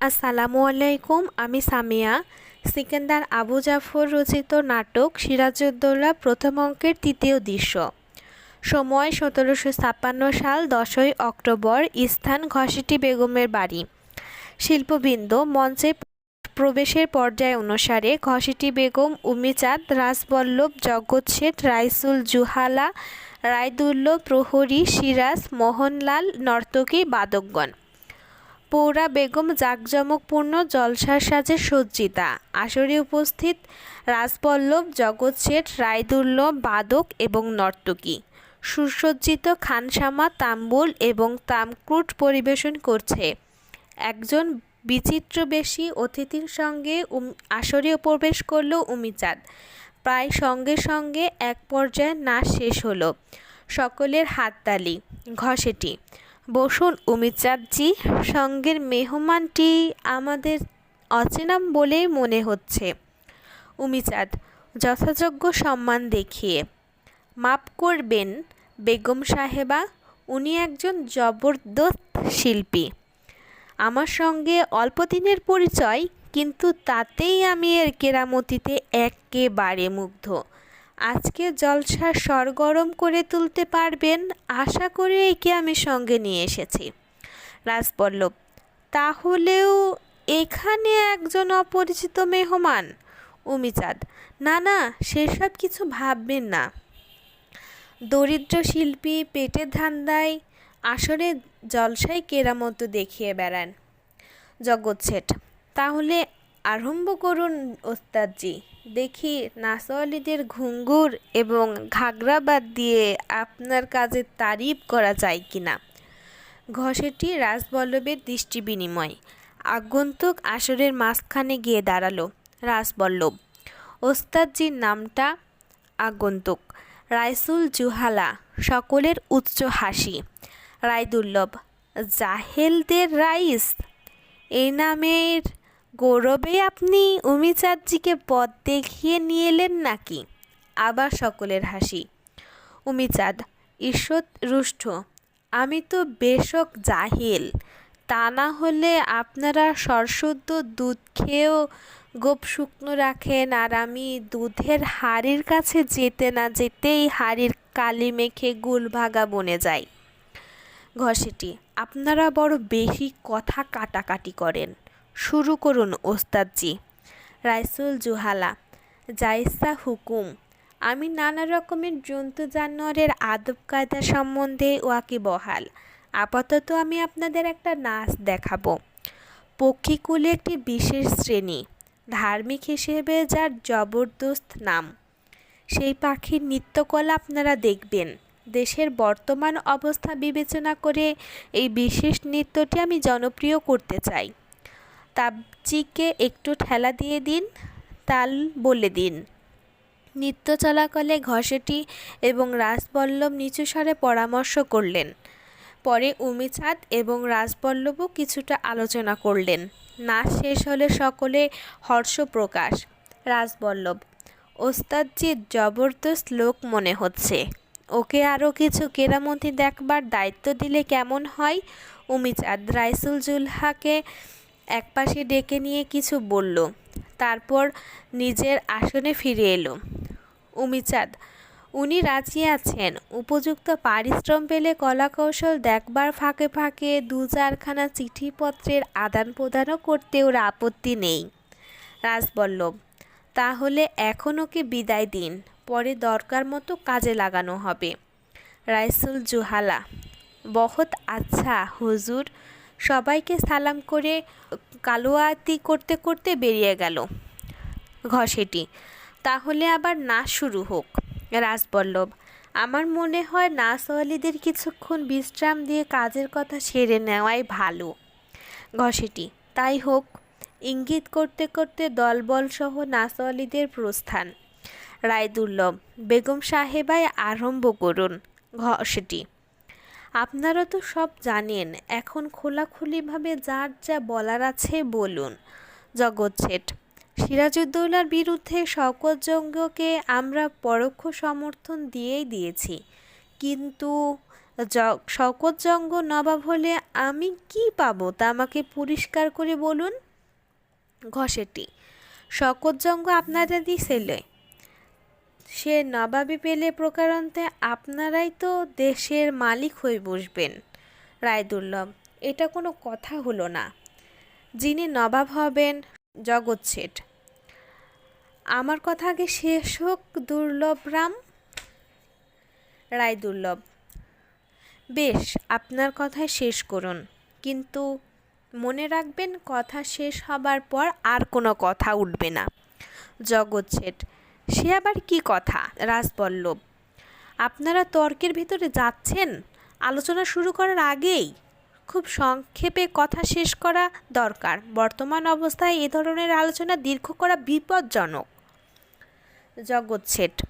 আসসালামু আলাইকুম, আমি সামিয়া। সিকান্দার আবু জাফর রচিত নাটক সিরাজউদ্দৌলা প্রথম অঙ্কের তৃতীয় দৃশ্য। সময় সতেরোশো ছাপ্পান্ন সাল দশই অক্টোবর স্থান ঘসিটি বেগমের বাড়ি। শিল্পবৃন্দ মঞ্চে প্রবেশের পর্যায় অনুসারে ঘসিটি বেগম, উমিচাঁদ, রাজবল্লভ জগৎ শেঠ রাইসুল জুহালা রায়দুল্ল প্রহরী, সিরাজ, মোহনলাল নর্তকী, বাদকগণ। পৌরা বেগম জাঁকজমকপূর্ণ জলসার সাজে সজ্জিতা। আসরে উপস্থিত রাজপল্লব, জগৎ শেঠ রায়দুল্লভ বাদক এবং নর্তকী। সুসজ্জিত খানসামা, তাম্বুল এবং তামক্রুট পরিবেশন করছে। একজন বিচিত্রবেশী অতিথির সঙ্গে আসরে প্রবেশ করল উমিচাঁদ। প্রায় সঙ্গে সঙ্গে এক পর্যায়ে নাচ শেষ হলো। সকলের হাততালি, ঘষেটি। বসুন উমিচাঁদজি, সঙ্গের মেহমানটি আমাদের অচেনাম বলেই মনে হচ্ছে। উমিচাঁদ, যথাযোগ্য সম্মান দেখিয়ে, মাপ করবেন বেগম সাহেবা, উনি একজন জবরদস্ত শিল্পী। আমার সঙ্গে অল্প দিনের পরিচয়, কিন্তু তাতেই আমি এর কেরামতিতে একেবারে মুগ্ধ। আজকে জলসা সরগরম করে তুলতে পারবেন আশা করে একে আমি সঙ্গে নিয়ে এসেছি। রাজপল্লব তাহলেও এখানে একজন অপরিচিত মেহমান? উমিচাঁদ, না না, সেসব কিছু ভাববেন না। দরিদ্র শিল্পী পেটের ধান্দায় আসরে জলসায় কেরামতো দেখিয়ে বেড়ান। জগৎ শেঠ, তাহলে আরম্ভ করুন, ওস্তাদজি। দেখি নাসওয়ালিদের ঘুঙ্গুর এবং ঘাগরা বাদ দিয়ে আপনার কাজের তারিফ করা যায় কিনা। ঘষেটি রাজবল্লভের দৃষ্টি বিনিময় আগন্তুক আসরের মাঝখানে গিয়ে দাঁড়াল রাজবল্লভ। ওস্তাদজির নামটা আগন্তুক। রাইসুল জুহালা, সকলের উচ্চ হাসি। রায়দুর্লভ জাহেলদের রাইস? এই নামের গৌরবে আপনি উমিচাঁদজিকে পথ দেখিয়ে নিয়ে এলেন নাকি? আবার সকলের হাসি। উমিচাঁদ, ঈশ্বর রুষ্ট, আমি তো বেশক জাহিল, তা না হলে আপনারা সরশুদ্ধ দুধ খেয়েও গোপ শুকনো রাখেন, আর আমি দুধের হাড়ির কাছে যেতে না যেতেই হাড়ির কালি মেখে গুলভাগা বনে যাই। ঘষেটি, আপনারা বড় বেশি কথা কাটাকাটি করেন। শুরু করুন, ওস্তাদজি। রাইসুল জুহালা, জাইসা হুকুম। আমি নানা রকমের জন্তু জানোয়ারের আদব কায়দা সম্বন্ধে ওয়াকি বহাল আপাতত আমি আপনাদের একটা নাচ দেখাবো। পক্ষীকুলে একটি বিশেষ শ্রেণি, ধার্মিক হিসেবে যার জবরদস্ত নাম। সেই পাখির নৃত্যকলা আপনারা দেখবেন। দেশের বর্তমান অবস্থা বিবেচনা করে এই বিশেষ নৃত্যটি আমি জনপ্রিয় করতে চাই। তাবজিকে একটু ঠেলা দিয়ে দিন, তাল বলে দিন। নৃত্য চলাকালে ঘষেটি এবং রাজবল্লভ নিচু স্বরে পরামর্শ করলেন। পরে উমিচাঁদ এবং রাজবল্লভও কিছুটা আলোচনা করলেন। নাচ শেষ হলে সকলে হর্ষ প্রকাশ রাজবল্লভ ওস্তাদজির জবরদস্ত লোক মনে হচ্ছে। ওকে আরও কিছু কেরামতি দেখবার দায়িত্ব দিলে কেমন হয়? উমিচাঁদ, রাইসুল জুলহাকে একপাশে ডেকে নিয়ে কিছু বলল, তারপর নিজের আসনে ফিরে এলো। উমিচাঁদ, উনি রাজি আছেন। উপযুক্ত পারিশ্রম পেলে কলাকৌশল দেখবার ফাঁকে ফাঁকে দু চারখানা চিঠিপত্রের আদান প্রদানও করতে ওর আপত্তি নেই। রাজবল্লভ তাহলে এখন ওকে বিদায় দিন? পরে দরকার মতো কাজে লাগানো হবে। রাইসুল জুহালা, বহুত আচ্ছা হুজুর সবাইকে সালাম করে কালোয়াতি করতে করতে বেরিয়ে গেল ঘষেটি। তাহলে আবার নাচ শুরু হোক, রাজবল্লভ। আমার মনে হয় নাচওয়ালিদের কিছুক্ষণ বিশ্রাম দিয়ে কাজের কথা সেরে নেওয়াই ভালো। ঘষেটি, তাই হোক, ইঙ্গিত করতে করতে দলবলসহ নাচওয়ালিদের প্রস্থান। রায়দুর্লভ, বেগম সাহেবাই আরম্ভ করুন ঘষেটি। আপনারা তো সব জানেন, এখন খোলাখুলিভাবে যার যা বলার আছে বলুন। জগৎ শেঠ, সিরাজউদ্দৌলার বিরুদ্ধে শওকত জঙ্গকে আমরা পরোক্ষ সমর্থন দিয়েই দিয়েছি। কিন্তু জ- শওকতজঙ্গ নবাব হলে আমি কি পাবো তা আমাকে পরিষ্কার করে বলুন? ঘষেটি শওকতজঙ্গ আপনাদের দিছিলে সে নবাবি পেলে প্রকারান্তে আপনারাই তো দেশের মালিক হয়ে বসবেন। রায়দুর্লভ এটা কোনো কথা হলো না। যিনি নবাব হবেন, জগৎ শেঠ। আমার কথা আগে শেষ হোক, দুর্লভ রাম। রায় দুর্লভ, বেশ, আপনার কথাই শেষ করুন। কিন্তু মনে রাখবেন, কথা শেষ হবার পর আর কোনো কথা উঠবে না। জগৎ শেঠ সে আবার কি কথা? রাজবল্লভ আপনারা তর্কের ভিতরে যাচ্ছেন? আলোচনা শুরু করার আগেই? খুব সংক্ষেপে কথা শেষ করা দরকার। বর্তমান অবস্থায় এ ধরনের আলোচনা দীর্ঘ করা বিপজ্জনক। জগৎ শেঠ,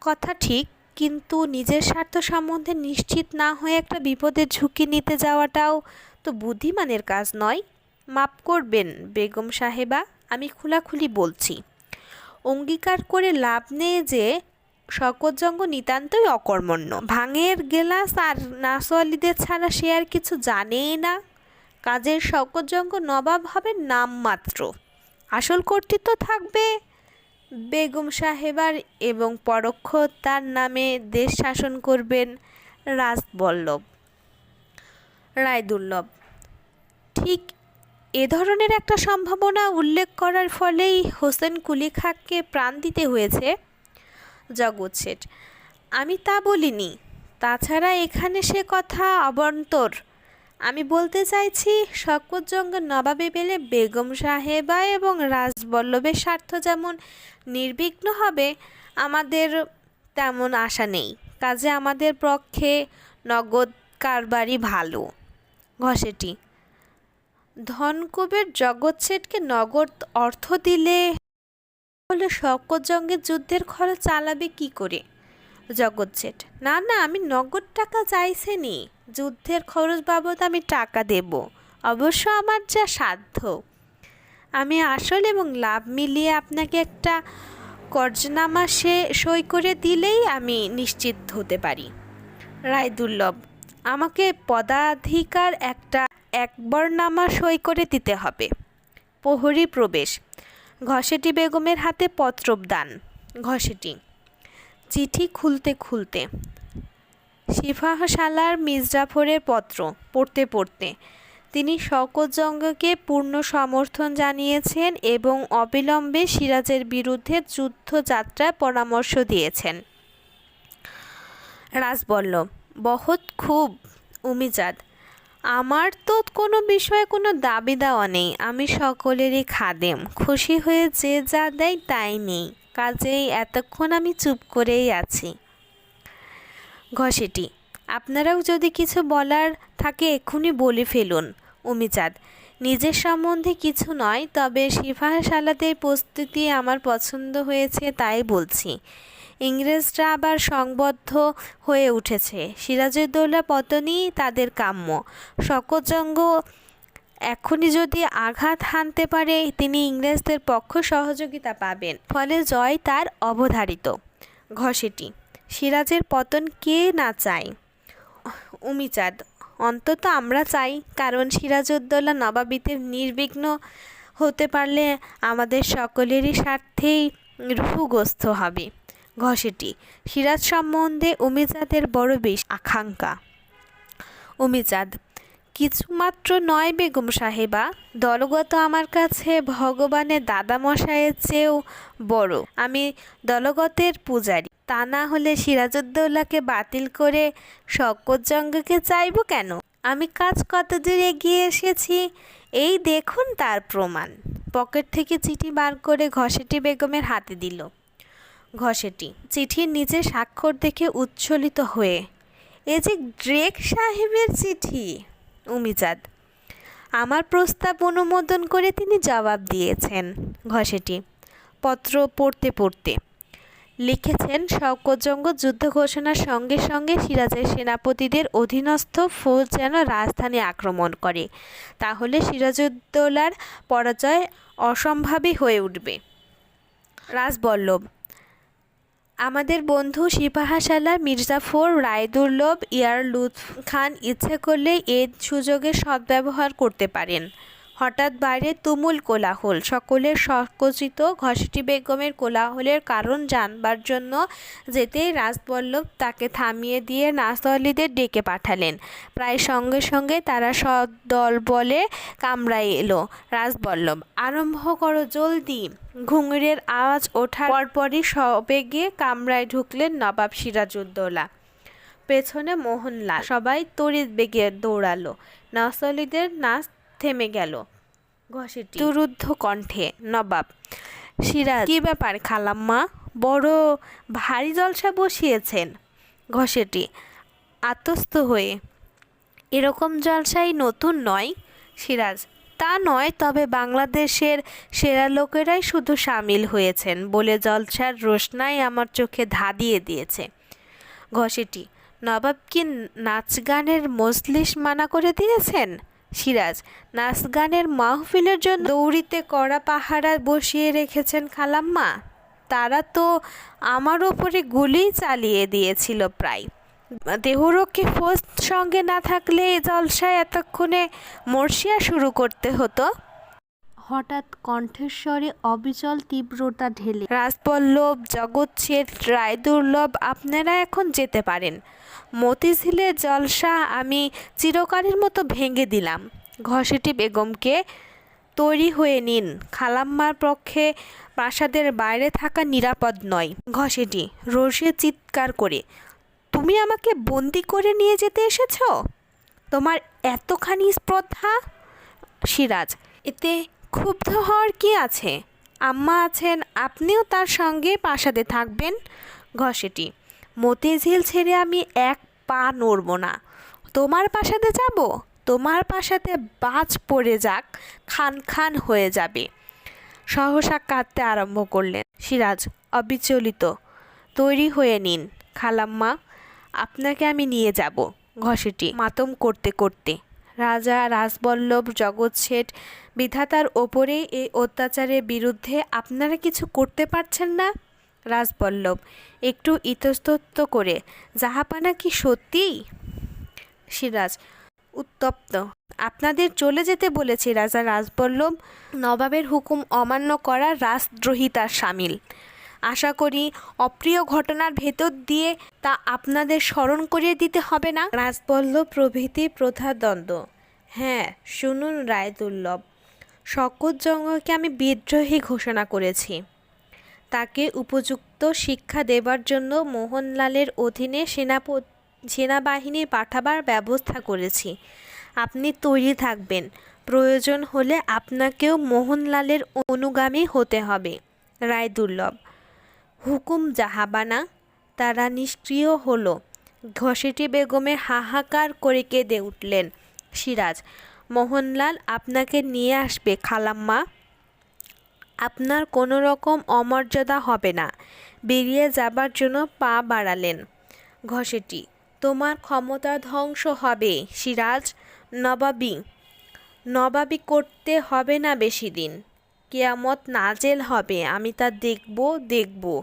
কথা ঠিক, কিন্তু নিজের স্বার্থ সম্বন্ধে নিশ্চিত না হয়ে একটা বিপদের ঝুঁকি নিতে যাওয়াটাও তো বুদ্ধিমানের কাজ নয়। মাপ করবেন বেগম সাহেবা, আমি খোলাখুলি বলছি। অঙ্গীকার করে লাভ নেই যে শকতজঙ্গ নিতান্তই অকর্মণ্য। ভাঙের গেলাস আর নাসোয়ালিদের ছাড়া সে আর কিছু জানেই না। কাজের শকতজঙ্গ নবাব হবে নামমাত্র। আসল কর্তৃত্ব থাকবে বেগম সাহেবার এবং পরোক্ষ তার নামে দেশ শাসন করবেন রাজবল্লভ। রায়দুর্লভ। ঠিক এ ধরনের একটা সম্ভাবনা উল্লেখ করার ফলেই হোসেন কুলি খাঁকে প্রাণ দিতে হয়েছে জগৎ শেঠ। আমি তা বলিনি। তাছাড়া এখানে সে কথা অবন্তর। আমি বলতে চাইছি শকতজঙ্গ নবাবে পেলে বেগম সাহেবা এবং রাজবল্লভের স্বার্থ যেমন নির্বিঘ্ন হবে, আমাদের তেমন আশা নেই। কাজে আমাদের পক্ষে নগদ কারবারই ভালো। ঘষেটি ধনকুবের জগৎ শেঠকে নগদ অর্থ দিলে হলে শকতজঙ্গের যুদ্ধের খরচ চালাবে কি করে? জগৎ শেঠ, না না, আমি নগদ টাকা চাইছেনি যুদ্ধের খরচ বাবদ আমি টাকা দেব। অবশ্য আমার যা সাধ্য। আমি আসল এবং লাভ মিলিয়ে আপনাকে একটা কর্জনামা সে সই করে দিলেই আমি নিশ্চিত হতে পারি। রায় দুর্লভ, আমাকে পদাধিকার একটা একবরনামা সই করে দিতে হবে। প্রহরী প্রবেশ। ঘষেটি বেগমের হাতে পত্রদান ঘষেটি। চিঠি খুলতে খুলতে। সিফাহশালার মির্জাফরের পত্র পড়তে পড়তে। তিনি শওকতজঙ্গকে পূর্ণ সমর্থন জানিয়েছেন এবং অবিলম্বে সিরাজের বিরুদ্ধে যুদ্ধযাত্রায় পরামর্শ দিয়েছেন। রাজবল্লভ। বহুত খুব। উমিজাদ। আমার তো কোনো বিষয়ে কোনো দাবি দেওয়া নেই। আমি সকলেরই খাদেম। খুশি হয়ে যে যা দেয় তাই নেই। কাজেই এতক্ষণ আমি চুপ করেই আছি। ঘষেটি, আপনারাও যদি কিছু বলার থাকে এক্ষুনি বলে ফেলুন। অমিচাঁদ নিজের সম্বন্ধে কিছু নয়, তবে সিফাহশালাদের প্রস্তুতি আমার পছন্দ হয়েছে তাই বলছি। ইংরেজরা আবার সংবদ্ধ হয়ে উঠেছে। সিরাজউদ্দৌলা পতনই তাদের কাম্য। শকতজঙ্গ এখনই যদি আঘাত হানতে পারে, তিনি ইংরেজদের পক্ষ সহযোগিতা পাবেন। ফলে জয় তার অবধারিত। ঘষেটি, সিরাজের পতন কে না চায়? উমিচাঁদ, অন্তত আমরা চাই, কারণ সিরাজউদ্দৌলা নবাবিতে নির্বিঘ্ন হতে পারলে আমাদের সকলেরই স্বার্থেই রুহুগ্রস্ত হবে। ঘষেটি। সিরাজ সম্বন্ধে উমিচাঁদের বড় বেশ আকাঙ্ক্ষা। উমিচাঁদ কিছুমাত্র নয় বেগম সাহেবা, দলগত আমার কাছে ভগবানের দাদামশায়ের চেয়েও বড়। আমি দলগতের পূজারি। তা না হলে সিরাজউদ্দৌলাকে বাতিল করে শকতজঙ্গকে চাইব কেন? আমি কাজ কতদূর এগিয়ে এসেছি, এই দেখুন তার প্রমাণ। পকেট থেকে চিঠি বার করে ঘষেটি বেগমের হাতে দিল। ঘষেটি। চিঠির নিচে স্বাক্ষর দেখে উচ্ছ্বলিত হয়ে, এ যে ড্রেক সাহেবের চিঠি। উমিজাদ, আমার প্রস্তাব অনুমোদন করে তিনি জবাব দিয়েছেন। ঘষেটি, পত্র পড়তে পড়তে। লিখেছেন, শওকতজঙ্গ যুদ্ধ ঘোষণার সঙ্গে সঙ্গে সিরাজের সেনাপতিদের অধীনস্থ ফৌজ যেন রাজধানী আক্রমণ করে। তাহলে সিরাজউদ্দৌলার পরাজয় অসম্ভাবী হয়ে উঠবে। রাজবল্লভ আমাদের বন্ধু সিপাহাশালা মির্জাফর রায়দুর্লভ ইয়ার লুৎফ খান ইচ্ছে করলে এ সুযোগের সদ্ব্যবহার করতে পারেন। হঠাৎ বাইরে তুমুল কোলাহল। সকলের সংকোচিত ঘসিটি বেগমের কোলাহলের কারণ জানবার জন্য যেতেই রাজবল্লভ তাকে থামিয়ে দিয়ে নাচওয়ালিদের ডেকে পাঠালেন। প্রায় সঙ্গে সঙ্গে তারা সদল বলে কামরায় এলো। রাজবল্লভ, আরম্ভ করো জলদি। ঘুঙুরের আওয়াজ ওঠার পরপরই সবেগে কামরায় ঢুকলেন নবাব সিরাজউদ্দৌলা। পেছনে মোহনলাল সবাই তড়িৎ বেগে দৌড়ালো। নসলিদের নাচ থেমে গেল। ঘষেটি দুরুদ্ধ কণ্ঠে নবাব সিরাজ কী ব্যাপার খালাম্মা? বড় ভারী জলসা বসিয়েছেন। ঘষেটি আতস্ত হয়ে এরকম জলসাই নতুন নয় সিরাজ। তা নয় তবে বাংলাদেশের সেরা লোকেরাই শুধু সামিল হয়েছেন বলে জলসার রোশনাই আমার চোখে ধাঁধিয়ে দিয়েছে। ঘষেটি নবাব কি নাচ গানের মজলিস মানা করে দিয়েছেন? সিরাজ নাচ গানের মাহফিলের জন্য দৌড়িতে কড়া পাহারা বসিয়ে রেখেছেন খালাম্মা। তারা তো আমার ওপরে গুলি চালিয়ে দিয়েছিল প্রায়। দেহরক্ষী ফোর্স সঙ্গে না থাকলে এই জলসায় এতক্ষণে মর্ষিয়া শুরু করতে হতো। হঠাৎ কণ্ঠেশ্বরে অবিচল তীব্রতা ঢেলে রাজপল্লব জগৎ শেঠ রায় দুর্লভ আপনারা এখন যেতে পারেন। মতিঝিলের জলসা আমি চিরকালের মতো ভেঙে দিলাম। ঘসেটি বেগমকে তৈরি হয়ে নিন। খালাম্মার পক্ষে প্রাসাদের বাইরে থাকা নিরাপদ নয়। ঘসেটি রোষে চিৎকার করে, তুমি আমাকে বন্দি করে নিয়ে যেতে এসেছ? তোমার এতখানি স্পর্ধা? সিরাজ, এতে ক্ষুব্ধ হওয়ার কি আছে? আম্মা আছেন, আপনিও তার সঙ্গে প্রাসাদে থাকবেন? ঘষেটি মতিঝিল ছেড়ে আমি এক পা নড়ব না। তোমার পাশাতে যাব? তোমার পাশাতে বাজ পড়ে যাক, খান খান হয়ে যাবে। সহসা কাঁদতে আরম্ভ করলেন। সিরাজ, অবিচলিত, তৈরি হয়ে নিন। খালাম্মা, আপনাকে আমি নিয়ে যাব। ঘষেটি মাতম করতে করতে। রাজা, রাজবল্লভ, জগৎ শেঠ, বিধাতার ওপরে এই অত্যাচারের বিরুদ্ধে আপনারা কিছু করতে পারছেন না? রাজবল্লভ, একটু ইতস্তত করে, জাহাপানা কি সত্যিই? সিরাজ, উত্তপ্ত। আপনাদের চলে যেতে বলেছি রাজা রাজবল্লভ। নবাবের হুকুম অমান্য করা রাজদ্রোহিতার সামিল। আশা করি অপ্রিয় ঘটনার ভেতর দিয়ে তা আপনাদের স্মরণ করিয়ে দিতে হবে না? রাজবল্লভ প্রভৃতি প্রধাদ্বন্দ্ব হ্যাঁ শুনুন রায়দুর্লভ শকত জঙ্গকে আমি বিদ্রোহী ঘোষণা করেছি। তাকে উপযুক্ত শিক্ষা দেবার জন্য মোহনলালের অধীনে সেনাপ, সেনাবাহিনী পাঠাবার ব্যবস্থা করেছি। আপনি তৈরি থাকবেন। প্রয়োজন হলে আপনাকেও মোহনলালের অনুগামী হতে হবে। রায়দুর্লভ, হুকুম জাহাবানা, তারা নিষ্ক্রিয় হলো। ঘসেটি বেগমে হাহাকার করে কেঁদে উঠলেন। সিরাজ, মোহনলাল আপনাকে নিয়ে আসবে, খালাম্মা। আপনার কোনো রকম অমর্যাদা হবে না। বেরিয়ে যাবার জন্য পা বাড়ালেন। ঘষেটি, তোমার ক্ষমতা ধ্বংস হবে, সিরাজ। নবাবি নবাবি করতে হবে না বেশি দিন। কেয়ামত নাজেল হবে, আমি তা দেখব দেখব।